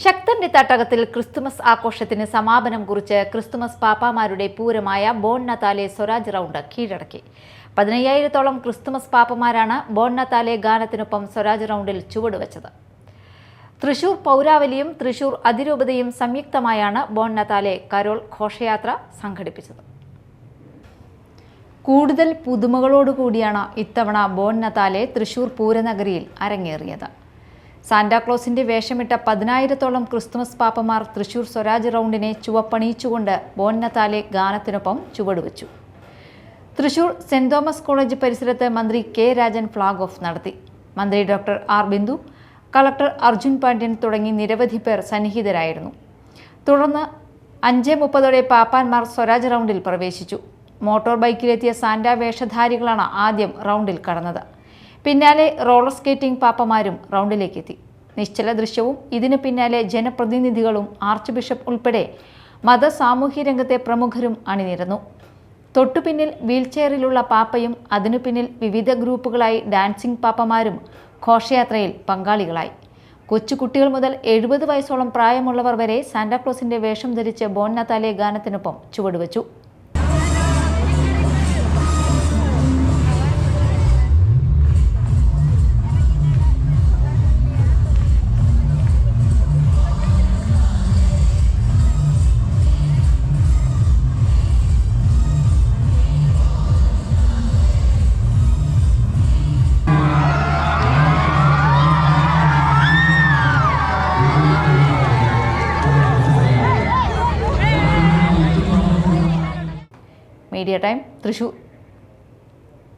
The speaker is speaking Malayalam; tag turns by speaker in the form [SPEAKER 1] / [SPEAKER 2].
[SPEAKER 1] ശക്തന്റെ തട്ടകത്തിൽ ക്രിസ്തുമസ് ആഘോഷത്തിന് സമാപനം കുറിച്ച് ക്രിസ്തുമസ് പാപ്പാമാരുടെ പൂരമായ ബോൺ നത്താലെ സ്വരാജ് റൗണ്ട് കീഴടക്കി. പതിനയ്യായിരത്തോളം ക്രിസ്തുമസ് പാപ്പമാരാണ് ബോൺ നത്താലെ ഗാനത്തിനൊപ്പം സ്വരാജ് റൗണ്ടിൽ ചുവടുവെച്ചത്. തൃശൂർ പൗരാവലിയും തൃശൂർ അതിരൂപതയും സംയുക്തമായാണ് ബോൺ നത്താലെ കരോൾ ഘോഷയാത്ര സംഘടിപ്പിച്ചത്. കൂടുതൽ പുതുമകളോടുകൂടിയാണ് ഇത്തവണ ബോൺ നത്താലെ തൃശൂർ പൂരനഗരിയിൽ അരങ്ങേറിയത്. സാന്റാക്ലോസിന്റെ വേഷമിട്ട പതിനായിരത്തോളം ക്രിസ്തുമസ് പാപ്പമാർ തൃശൂർ സ്വരാജ് റൗണ്ടിനെ ചുവപ്പണിയിച്ചുകൊണ്ട് ബോന്നത്താലെ ഗാനത്തിനൊപ്പം ചുവടുവെച്ചു. തൃശൂർ സെന്റ് തോമസ് കോളേജ് പരിസരത്ത് മന്ത്രി കെ രാജൻ ഫ്ളാഗ് ഓഫ് നടത്തി. മന്ത്രി doctor R Bindu collector Arjun Pandian തുടങ്ങി നിരവധി പേർ സന്നിഹിതരായിരുന്നു. തുടർന്ന് അഞ്ച് മുപ്പതോടെ പാപ്പാന്മാർ സ്വരാജ് റൗണ്ടിൽ പ്രവേശിച്ചു. മോട്ടോർ ബൈക്കിലെത്തിയ സാന്റ വേഷധാരികളാണ് ആദ്യം റൗണ്ടിൽ കടന്നത്. പിന്നാലെ റോളർ സ്കേറ്റിംഗ് പാപ്പമാരും റൗണ്ടിലേക്ക് എത്തി നിശ്ചല ദൃശ്യവും ഇതിനു പിന്നാലെ ജനപ്രതിനിധികളും ആർച്ച് ബിഷപ്പ് ഉൾപ്പെടെ മത സാമൂഹ്യ രംഗത്തെ പ്രമുഖരും അണിനിരന്നു. തൊട്ടുപിന്നിൽ വീൽചെയറിലുള്ള പാപ്പയും അതിനു പിന്നിൽ വിവിധ ഗ്രൂപ്പുകളായി ഡാൻസിംഗ് പാപ്പമാരും ഘോഷയാത്രയിൽ പങ്കാളികളായി. കൊച്ചുകുട്ടികൾ മുതൽ എഴുപത് വയസ്സോളം പ്രായമുള്ളവർ വരെ സാന്റാക്ലോസിന്റെ വേഷം ധരിച്ച് ബോൺ നത്താലെ ഗാനത്തിനൊപ്പം ചുവടുവച്ചു. Media time Thrissur